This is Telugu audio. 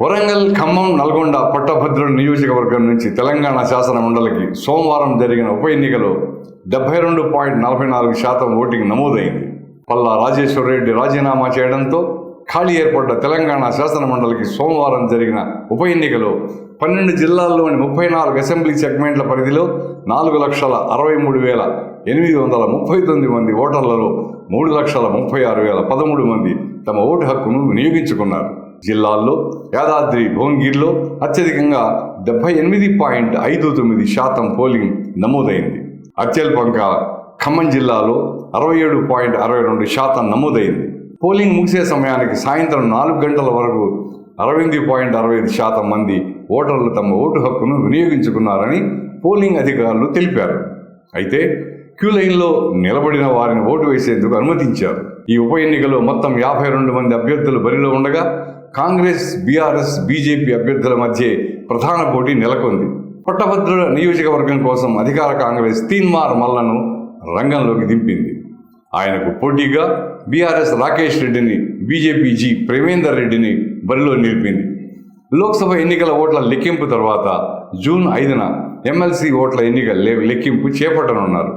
వరంగల్ ఖమ్మం నల్గొండ పట్టభద్రుల నియోజకవర్గం నుంచి తెలంగాణ శాసన మండలికి సోమవారం జరిగిన ఉప ఎన్నికలో డెబ్బై రెండు పాయింట్ నలభై నాలుగు శాతం ఓటింగ్ నమోదైంది. పల్లా రాజేశ్వర రెడ్డి రాజీనామా చేయడంతో ఖాళీ ఏర్పడ్డ తెలంగాణ శాసన మండలికి సోమవారం జరిగిన ఉప ఎన్నికలో పన్నెండు జిల్లాల్లోని ముప్పై నాలుగు అసెంబ్లీ సెగ్మెంట్ల పరిధిలో నాలుగు లక్షల అరవై మూడు వేల ఎనిమిది వందల ముప్పై తొమ్మిది మంది ఓటర్లలో మూడు లక్షల ముప్పై ఆరు వేల పదమూడు మంది తమ ఓటు హక్కును వినియోగించుకున్నారు. జిల్లాల్లో యాదాద్రి భువనగిరిలో అత్యధికంగా డెబ్బై ఎనిమిది పాయింట్ ఐదు తొమ్మిది శాతం పోలింగ్ నమోదైంది. అత్యల్పంగా ఖమ్మం జిల్లాలో అరవై ఏడు పాయింట్ అరవై రెండు శాతం నమోదైంది. పోలింగ్ ముగిసే సమయానికి సాయంత్రం నాలుగు గంటల వరకు అరవై ఎనిమిది పాయింట్ అరవై ఐదు శాతం మంది ఓటర్లు తమ ఓటు హక్కును వినియోగించుకున్నారని పోలింగ్ అధికారులు తెలిపారు. అయితే క్యూ లైన్లో నిలబడిన వారిని ఓటు వేసేందుకు అనుమతించారు. ఈ ఉప ఎన్నికలో మొత్తం యాభై రెండు మంది అభ్యర్థులు బరిలో ఉండగా కాంగ్రెస్ బీఆర్ఎస్ బీజేపీ అభ్యర్థుల మధ్య ప్రధాన పోటీ నెలకొంది. పట్టభద్రుల నియోజకవర్గం కోసం అధికార కాంగ్రెస్ తీన్మార్ మల్లను రంగంలోకి దింపింది. ఆయనకు పోటీగా బీఆర్ఎస్ రాకేష్ రెడ్డిని బీజేపీ జీ ప్రేమేందర్ రెడ్డిని బరిలో నిలిపింది. లోక్సభ ఎన్నికల ఓట్ల లెక్కింపు తర్వాత జూన్ ఐదున ఎమ్మెల్సీ ఓట్ల ఎన్నికల లెక్కింపు చేపట్టనున్నారు.